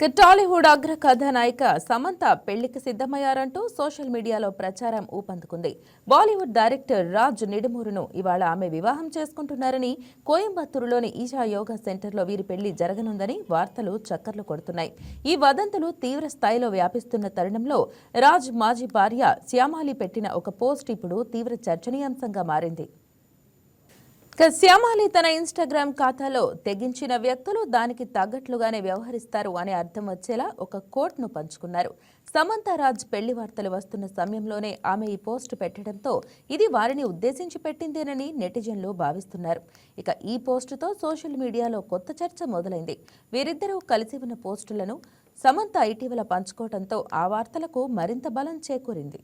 ఇక టాలీవుడ్ అగ్ర కథానాయిక సమంత పెళ్ళికి సిద్ధమయ్యారంటూ సోషల్ మీడియాలో ప్రచారం ఊపందుకుంది. బాలీవుడ్ డైరెక్టర్ రాజ్ నిడుమూరును ఇవాళ ఆమె వివాహం చేసుకుంటున్నారని కోయంబత్తూరులోని ఈషా యోగా సెంటర్లో వీరి పెళ్ళి జరగనుందని వార్తలు చక్కర్లు కొడుతున్నాయి. ఈ వదంతులు తీవ్ర స్థాయిలో వ్యాపిస్తున్న తరుణంలో రాజ్ మాజీ భార్య శ్యామాలి పెట్టిన ఒక పోస్ట్ ఇప్పుడు తీవ్ర చర్చనీయాంశంగా మారింది. శ్యామాలి తన ఇన్స్టాగ్రామ్ ఖాతాలో తెగించిన వ్యక్తులు దానికి తగ్గట్లుగానే వ్యవహరిస్తారు అనే అర్థం వచ్చేలా ఒక కోట్ను పంచుకున్నారు. సమంత రాజ్ పెళ్ళి వార్తలు వస్తున్న సమయంలోనే ఆమె ఈ పోస్ట్ పెట్టడంతో ఇది వారిని ఉద్దేశించి పెట్టిందేనని నెటిజన్లు భావిస్తున్నారు. ఇక ఈ పోస్టుతో సోషల్ మీడియాలో కొత్త చర్చ మొదలైంది. వీరిద్దరూ కలిసి ఉన్న పోస్టులను సమంత ఇటీవల పంచుకోవడంతో ఆ వార్తలకు మరింత బలం చేకూరింది.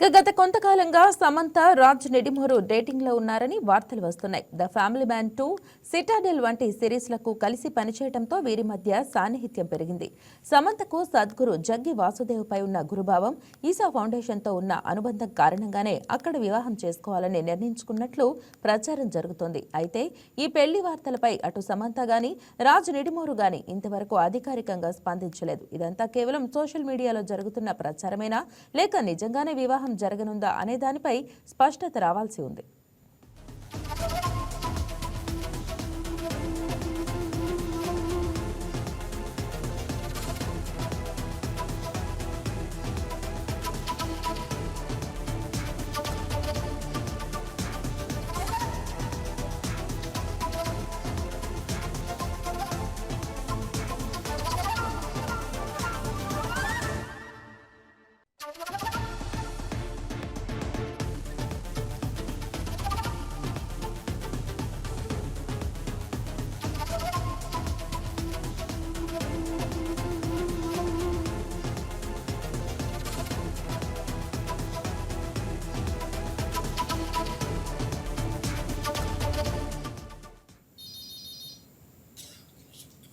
ఇక గత కొంతకాలంగా సమంత రాజ్ నెడిమోరు డేటింగ్లో ఉన్నారని వార్తలు వస్తున్నాయి. The family man two citadel వంటి సిరీస్లకు కలిసి పనిచేయడంతో వీరి మధ్య సాన్నిహిత్యం పెరిగింది. సమంతకు సద్గురు జగ్గి వాసుదేవ్ పై ఉన్న గురుభావం ఈసా ఫౌండేషన్తో ఉన్న అనుబంధం కారణంగానే అక్కడ వివాహం చేసుకోవాలని నిర్ణయించుకున్నట్లు ప్రచారం జరుగుతోంది. అయితే ఈ పెళ్ళి వార్తలపై అటు సమంత గాని రాజ్ నెడిమోరు గాని ఇంతవరకు అధికారికంగా స్పందించలేదు. ఇదంతా కేవలం సోషల్ మీడియాలో జరుగుతున్న ప్రచారమేనా? లేక నిజంగానే వివాహం జరగనుందా అనే దానిపై స్పష్టత రావాల్సి ఉంది.